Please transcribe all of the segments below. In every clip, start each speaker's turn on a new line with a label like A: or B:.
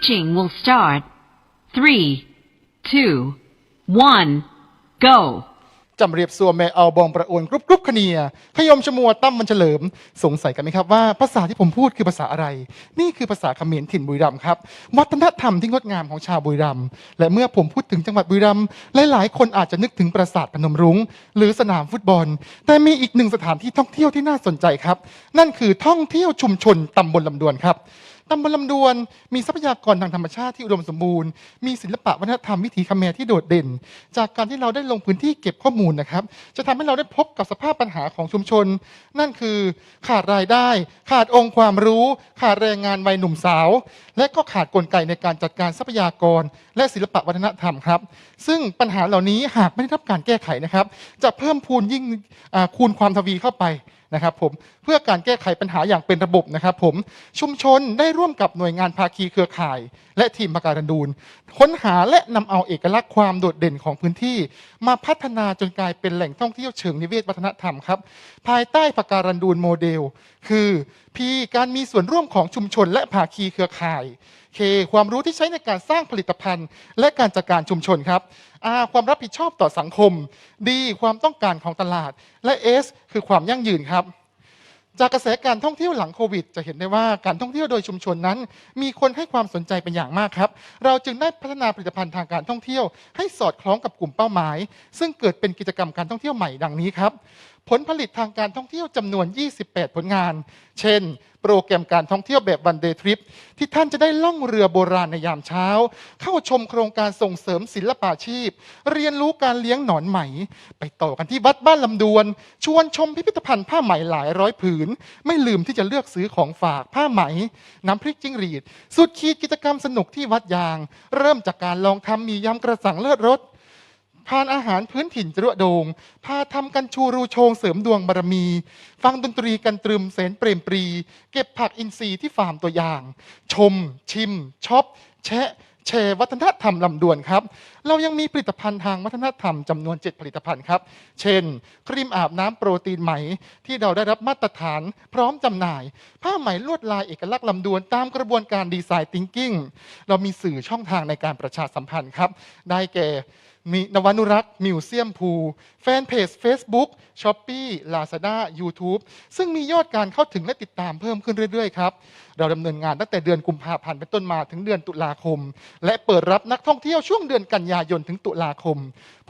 A: Pitching will start. Three, two, one, go.
B: จำเรียบสัวแม่เอาบองประโอนกรุบกรุบขเนียขยมชมัวตั้มมันเฉลิม สงสัยกันไหมครับว่าภาษาที่ผมพูดคือภาษาอะไร นี่คือภาษาเขมรถิ่นบุรีรัมย์ครับ วัฒนธรรมที่งดงามของชาวบุรีรัมย์และเมื่อผมพูดถึงจังหวัดบุรีรัมย์หลายๆ คนอาจจะนึกถึงปราสาทพนมรุ้ง หรือสนามฟุตบอล แต่มีอีกหนึ่งสถานที่ท่องเที่ยวที่น่าสนใจครับ นั่นคือท่องเที่ยวชุมชนตำบลลำดวนครับ ตำบลลำดวนมีทรัพยากรทางธรรมชาติที่อุดมสมบูรณ์ มีศิลปะวัฒนธรรมวิถีคแมรที่โดดเด่น จากการที่เราได้ลงพื้นที่เก็บข้อมูลนะครับ จะทำให้เราได้พบกับสภาพปัญหาของชุมชน นั่นคือขาดรายได้ ขาดองค์ความรู้ ขาดแรงงานวัยหนุ่มสาว และก็ขาดกลไกในการจัดการทรัพยากร และศิลปะวัฒนธรรมครับ ซึ่งปัญหาเหล่านี้หากไม่ได้รับการแก้ไขนะครับ จะเพิ่มพูนยิ่งคูณความทวีเข้าไป นะครับผมเพื่อการแก้ไขปัญหาอย่างเป็นระบบนะครับผมชุมชนได้ร่วมกับหน่วยงานภาคีเครือข่าย และทีมปการันดูนค้นหาและนำเอาเอกลักษณ์ความโดดเด่นของพื้นที่ มาพัฒนาจนกลายเป็นแหล่งท่องเที่ยวเชิงนิเวศวัฒนธรรมครับภายใต้ปการันดูนโมเดล คือ P การมีส่วนร่วมของชุมชน และภาคีเครือข่าย K ความรู้ที่ใช้ในการสร้างผลิตภัณฑ์ และการจัดการชุมชนครับ R ความรับผิดชอบต่อสังคม D ความต้องการของตลาด และ S คือความยั่งยืนครับ จากกระแสการท่องเที่ยวหลังโควิด จะเห็นได้ว่าการท่องเที่ยวโดยชุมชนนั้น มีคนให้ความสนใจเป็นอย่างมากครับ เราจึงได้พัฒนาผลิตภัณฑ์ทางการท่องเที่ยว ให้สอดคล้องกับกลุ่มเป้าหมาย ซึ่งเกิดเป็นกิจกรรมการท่องเที่ยวใหม่ดังนี้ครับ ผลผลิตทางการท่องเที่ยวจำนวน 28 ผลงาน เช่น โปรแกรมการท่องเที่ยวแบบวันเดย์ทริปที่ท่านจะได้ล่องเรือโบราณในยามเช้า เข้าชมโครงการส่งเสริมศิลปาชีพ เรียนรู้การเลี้ยงหนอนไหม ไปต่อกันที่วัดบ้านลำดวน ชวนชมพิพิธภัณฑ์ผ้าไหมหลายร้อยผืน ไม่ลืมที่จะเลือกซื้อของฝากผ้าไหม น้ำพริกจิ้งหรีด สุดขีดกิจกรรมสนุกที่วัดยาง เริ่มจากการลองทำมียำกระสังเลิศรส ทานอาหารพื้นถิ่นจรวดโดง พาทำกันชูรูโชงเสริมดวงบารมี ฟังดนตรีกันตรึมเสนเปรมปรี เก็บผักอินทรีย์ที่ฟาร์มตัวอย่าง ชม ชิมช็อป แชะแชร์วัฒนธรรมลำดวนครับ เรายังมีผลิตภัณฑ์ทางวัฒนธรรมจำนวน 7 ผลิตภัณฑ์ครับ เช่น ครีมอาบน้ำโปรตีนไหม ที่เราได้รับมาตรฐานพร้อมจำหน่าย ผ้าไหมลวดลายเอกลักษณ์ลำดวนตามกระบวนการดีไซน์ thinking เรามีสื่อช่องทางในการประชาสัมพันธ์ครับ ได้แก่ มีนวานุรักษ์มิวเซียมพูแฟนเพจ Facebook s h o p e e Lazada YouTube ซึ่งมียอดการเข้าถึงและติดตามเพิ่มขึ้นเรื่อยๆครับ เราดำเนินงานตั้งแต่เดือนกุมภาพันธ์เป็นต้นมาถึงเดือนตุลาคม และเปิดรับนักท่องเที่ยวช่วงเดือนกันยายนถึงตุลาคม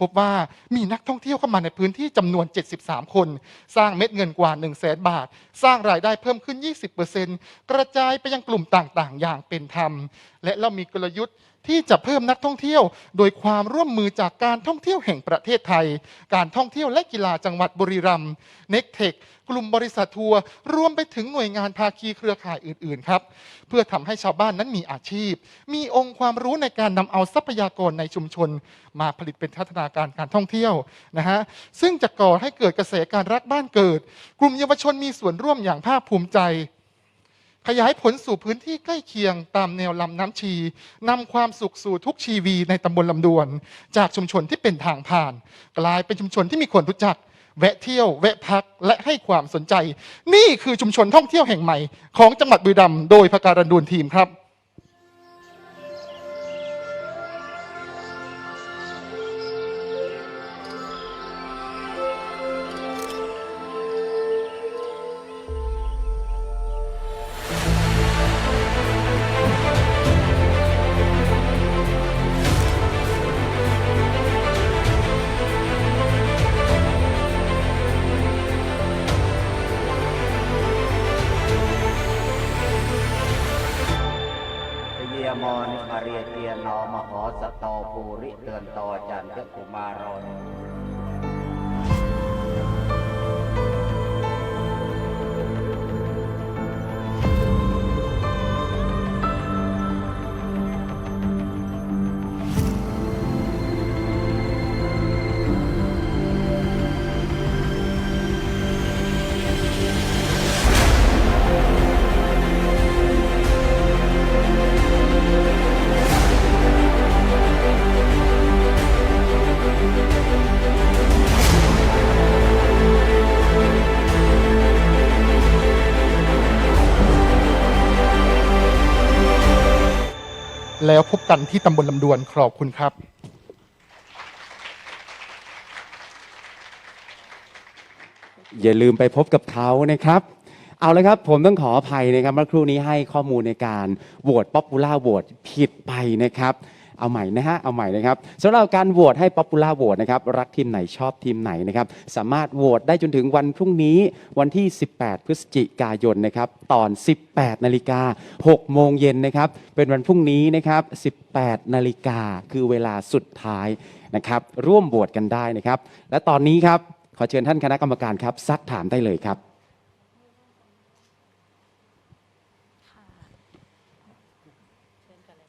B: พบว่ามีนักท่องเที่ยวเข้ามาในพื้นที่จำนวน 73 คน สร้างเม็ดเงินกว่า 1 0 0 0 0แบาท สร้างรายได้เพิ่มขึ้น 20%กระจายไปยังกลุ่มต่างๆ อย่างเป็นธรรม และเรามีกลยุทธ์ ที่จะเพิ่มนักท่องเที่ยว โดยความร่วมมือจากการท่องเที่ยวแห่งประเทศไทย การท่องเที่ยวและกีฬาจังหวัดบุรีรัมย์เน็กเทคกลุ่มบริษัททัวร์รวมไปถึงหน่วยงานภาคีเครือข่ายอื่นๆครับเพื่อทำให้ชาวบ้านนั้นมีอาชีพ มีองค์ความรู้ในการนำเอาทรัพยากรในชุมชน มาผลิตเป็นพัฒนาการการท่องเที่ยวนะฮะซึ่งจะก่อให้เกิดกระแสการรักบ้านเกิด กลุ่มเยาวชนมีส่วนร่วมอย่างภาคภูมิใจ ขยายผลสู่พื้นที่ใกล้เคียงตามแนวลำน้ำชีนำความสุขสู่ทุกชีวีในตำบลลำดวน จากชุมชนที่เป็นทางผ่าน กลายเป็นชุมชนที่มีคนรู้จัก แวะเที่ยว แวะพักและให้ความสนใจ นี่คือชุมชนท่องเที่ยวแห่งใหม่ ของจังหวัดบุรีรัมย์โดยพการันดูนทีมครับ
C: เตือนต่อจันทร์กุมารน
B: แล้วพบกันที่ตำบลลำดวนขอบคุณครับ
D: อย่าลืมไปพบกับเขานะครับ เอาละครับผมต้องขออภัยนะครับเมื่อครู่นี้ให้ข้อมูลในการโหวตป๊อปปูล่าโหวตผิดไปนะครับ เอาใหม่นะฮะ เอาใหม่นะครับสำหรับการโหวตให้ป๊อปปูล่าโหวตนะครับ รักทีมไหนชอบทีมไหนนะครับ สามารถโหวตได้จนถึงวันพรุ่งนี้วันที่ 18 พฤศจิกายนนะครับ ตอน 18 นาฬิกา 6 โมงเย็นนะครับ เป็นวันพรุ่งนี้นะครับ 18 นาฬิกาคือเวลาสุดท้ายนะครับ ร่วมโหวตกันได้นะครับ และตอนนี้ครับ ขอเชิญท่านคณะกรรมการครับซักถามได้เลยครับ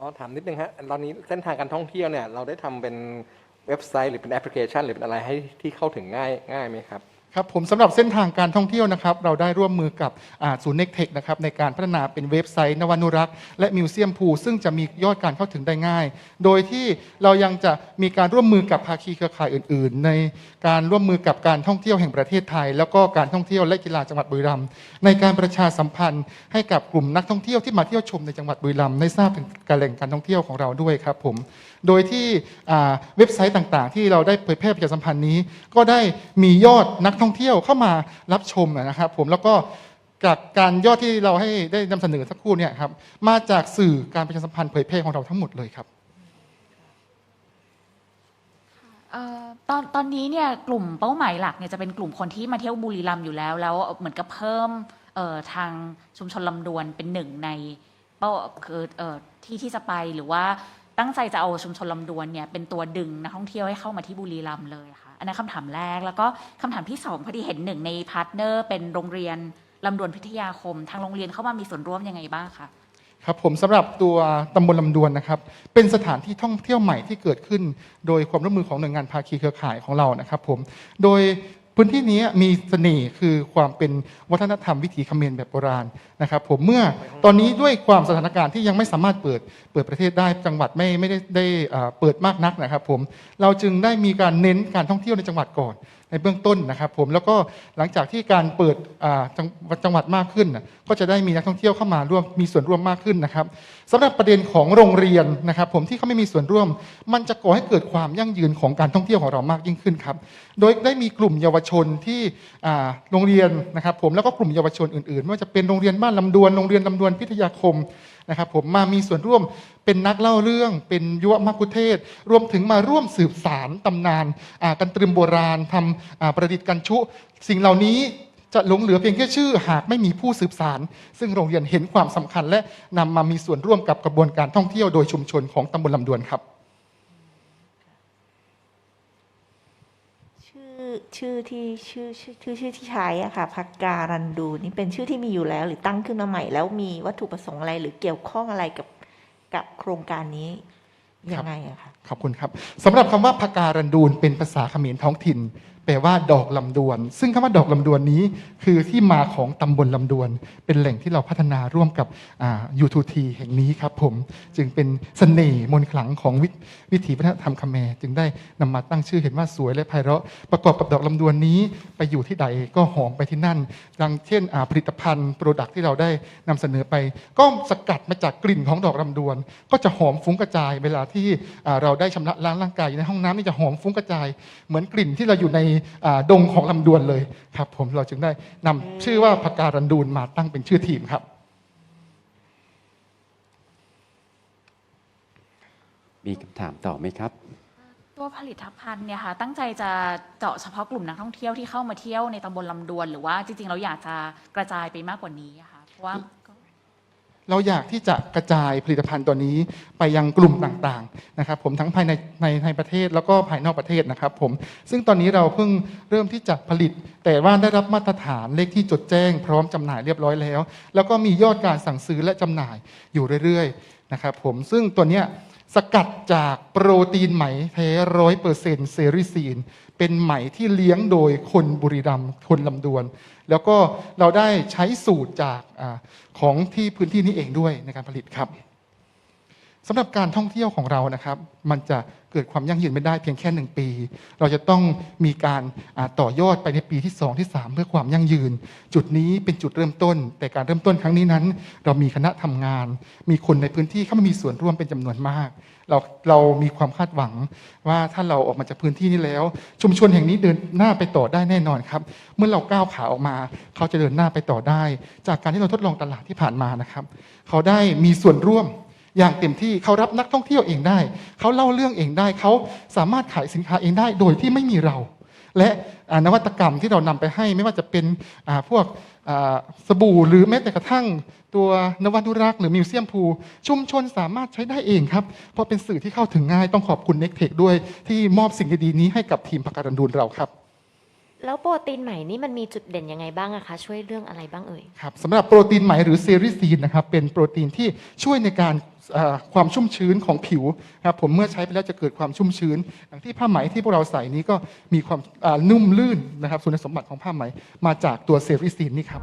E: อ๋อถามนิดนึงฮะตอนนี้เส้นทางการท่องเที่ยวเนี่ยเราได้ทำเป็นเว็บไซต์หรือเป็นแอปพลิเคชัน หรือเป็นอะไรให้ที่เข้าถึงง่ายง่ายไหมครับ
B: ครับผมสำหรับเส้นทางการท่องเที่ยวนะครับ เราได้ร่วมมือกับศูนย์เน็กเทคนะครับในการพัฒนาเป็นเว็บไซต์นวานุรักษ์และมิวเซียมพูซึ่งจะมียอดการเข้าถึงได้ง่าย โดยที่เรายังจะมีการร่วมมือกับภาคีเครือข่ายอื่น ๆ ในการร่วมมือกับการท่องเที่ยวแห่งประเทศไทย แล้วก็การท่องเที่ยวและกีฬาจังหวัดบุรีรัมย์ในการประชาสัมพันธ์ให้กับกลุ่มนักท่องเที่ยวที่มาเที่ยวชมในจังหวัดบุรีรัมย์ได้ทราบถึงการแหล่งการท่องเที่ยวของเราด้วยครับผม โดยที่เว็บไซต์ต่างๆ ที่เราได้เผยแพร่ประชาสัมพันธ์นี้ ก็ได้มียอดนักท่องเที่ยวเข้ามารับชมนะครับผมแล้วก็จากการยอดที่เราให้ได้นำเสนอสักครู่เนี่ยครับมาจากสื่อการประชาสัมพันธ์เผยแพร่ของเราทั้งหมดเลยครับ
F: ออตอนตอนนี้เนี่ยกลุ่มเป้าหมายหลักเนี่ยจะเป็นกลุ่มคนที่มาเที่ยวบุรีรัมย์อยู่แล้ว แล้วเหมือนกับเพิ่มทางชุมชนลำดวนเป็นหนึ่งในเป้าคืออที่ที่จะไปหรือว่า ตั้งใจจะเอาชุมชนลำดวนเนี่ยเป็นตัวดึงนักท่องเที่ยวให้เข้ามาที่บุรีรัมย์เลยค่ะอันนั้นคำถามแรกแล้วก็คำถามที่สองพอดีเห็นหนึ่งในพาร์ทเนอร์เป็นโรงเรียนลำดวนพิทยาคม ทางโรงเรียนเข้ามามีส่วนร่วมยังไงบ้างคะ
B: ครับผมสำหรับตัวตำบลลำดวนนะครับ เป็นสถานที่ท่องเที่ยวใหม่ที่เกิดขึ้น โดยความร่วมมือของหน่วยงานภาคีเครือข่ายของเรานะครับผมโดย พื้นที่นี้มีเสน่ห์คือความเป็นวัฒนธรรมวิถีเขมรแบบโบราณนะครับผมเมื่อตอนนี้ด้วยความสถานการณ์ที่ยังไม่สามารถเปิดเปิดประเทศได้จังหวัดไม่ไม่ได้ได้เปิดมากนักนะครับผมเราจึงได้มีการเน้นการท่องเที่ยวในจังหวัดก่อน ในเบื้องต้นนะครับผมแล้วก็หลังจากที่การเปิดจังหวัดมากขึ้น ก็จะได้มีนักท่องเที่ยวเข้ามาร่วมมีส่วนร่วมมากขึ้นนะครับสำหรับประเด็นของโรงเรียนนะครับ ผมที่เขาไม่มีส่วนร่วม มันจะก่อให้เกิดความยั่งยืนของการท่องเที่ยวของเรามากยิ่งขึ้นครับโดยได้มีกลุ่มเยาวชนที่โรงเรียนนะครับผมแล้วก็กลุ่มเยาวชนอื่นๆไม่ว่าจะเป็นโรงเรียนบ้านลำดวนโรงเรียนลำดวนพิทยาคม นะครับผมมามีส่วนร่วมเป็นนักเล่าเรื่อง เป็นยุวมักคุเทศ รวมถึงมาร่วมสืบสารตำนานกันตรึมโบราณทำประดิษฐ์กันชุ สิ่งเหล่านี้จะหลงเหลือเพียงแค่ชื่อหากไม่มีผู้สืบสาร ซึ่งโรงเรียนเห็นความสำคัญและนำมามีส่วนร่วมกับกระบวนการท่องเที่ยวโดยชุมชนของตำบลลำดวนครับ
G: ชื่อชื่อที่ชื่อชื่อชื่อชื่อที่ใช้อะค่ะพักการันดูนี่เป็นชื่อที่มีอยู่แล้ว หรือตั้งขึ้นมาใหม่แล้วมีวัตถุประสงค์อะไรหรือเกี่ยวข้องอะไรกับกับโครงการนี้ยังไงอะคะ
B: ขอบคุณครับสำหรับคำว่าพการันดูนเป็นภาษาเขมรท้องถิ่น ลว่าดอกลำดวน ซึ่งคำว่าดอกลำดวนนี้ คือที่มาของตำบลลำดวน เป็นแหล่งที่เราพัฒนาร่วมกับยูทูทีแห่งนี้ครับผมจึงเป็นเสน่ห์มนต์ขลังของววิถีวัฒนธรรมเขมรจึงได้นำมาตั้งชื่อเห็นว่าสวยและไพเราะประกอบกับดอกลำดวนนี้ ไปอยู่ที่ใดก็หอมไปที่นั่นดังเช่นอ่าผลิตภัณฑ์โปรดักที่เราได้นำเสนอไป ก็สกัดมาจากกลิ่นของดอกลำดวน ก็จะหอมฟุ้งกระจาย เวลาที่อ่าเราได้ชำระล้างร่างกายอยู่ในห้องน้ำนี่จะหอมฟุ้งกระจาย เหมือนกลิ่นที่เราอยู่ในดงของลำดวนเลยครับ ผมเราจึงได้นำชื่อว่าพการันดูนมาตั้งเป็นชื่อทีมครับ
D: มีคำถามต่อไหมครับ
F: ตัวผลิตภัณฑ์เนี่ยค่ะตั้งใจจะเจาะเฉพาะกลุ่มนักท่องเที่ยวที่เข้ามาเที่ยวในตำบลลำดวน หรือว่าจริงๆ เราอยากจะกระจายไปมากกว่านี้อะค่ะเพราะว่าก็
B: เราอยากที่จะกระจายผลิตภัณฑ์ตัวนี้ไปยังกลุ่มต่างๆนะครับผมทั้งภายในในในประเทศแล้วก็ภายนอกประเทศนะครับผมซึ่งตอนนี้เราเพิ่งเริ่มที่จะผลิต แต่ว่าได้รับมาตรฐานเลขที่จดแจ้ง พร้อมจำหน่ายเรียบร้อยแล้ว แล้วก็มียอดการสั่งซื้อและจำหน่ายอยู่เรื่อยๆนะครับผมซึ่งตัวเนี้ย สกัดจากโปรตีนไหมแท้ร้อยเปอร์เซ็นต์เซริซีน เป็นไหมที่เลี้ยงโดยคนบุรีรัมย์คนลำดวน แล้วก็เราได้ใช้สูตรจากอของที่พื้นที่นี้เองด้วยในการผลิตครับ สำหรับการท่องเที่ยวของเรานะครับ มันจะเกิดความยั่งยืนไม่ได้เพียงแค่หนึ่งปี เราจะต้องมีการต่อยอดไปในปีที่ 2 ที่ 3 เพื่อความยั่งยืน จุดนี้เป็นจุดเริ่มต้น แต่การเริ่มต้นครั้งนี้นั้น เรามีคณะทำงาน มีคนในพื้นที่เข้ามามีส่วนร่วมเป็นจำนวนมาก เราเรามีความคาดหวังว่าถ้าเราออกมาจากพื้นที่นี้แล้ว ชุมชนแห่งนี้เดินหน้าไปต่อได้แน่นอนครับ เมื่อเราก้าวขาออกมา เขาจะเดินหน้าไปต่อได้ จากการที่เราทดลองตลาดที่ผ่านมานะครับ เขาได้มีส่วนร่วม อย่างเต็มที่เขารับนักท่องเที่ยวเองได้ เขาเล่าเรื่องเองได้ เขาสามารถขายสินค้าเองได้โดยที่ไม่มีเรา และนวัตกรรมที่เรานำไปให้ไม่ว่าจะเป็นพวกสบู่หรือแม้แต่กระทั่ง ตัวนวัตุรักษ์หรือมิวเซียมพูชุมชนสามารถใช้ได้เองครับ เพราะเป็นสื่อที่เข้าถึงง่ายต้องขอบคุณเน็กเทคด้วยที่มอบสิ่งดีๆนี้ให้กับทีมพักการันดูนเราครับ
H: แล้วโปรตีนใหม่นี่มันมีจุดเด่นยังไงบ้างอะคะ ช่วยเรื่องอะไรบ้างเอ่ย
B: ครับสำหรับโปรตีนไหมหรือเซริซีนนะครับเป็นโปรตีนที่ช่วยในการเอ่อความชุ่มชื้นของผิวครับผมเมื่อใช้ไปแล้วจะเกิดความชุ่มชื้นอย่างที่ผ้าไหมที่พวกเราใส่นี้ก็มีความอ่านุ่มลื่นนะครับคุณสมบัติของผ้าไหมมาจากตัวเซริซีนนี่ครับ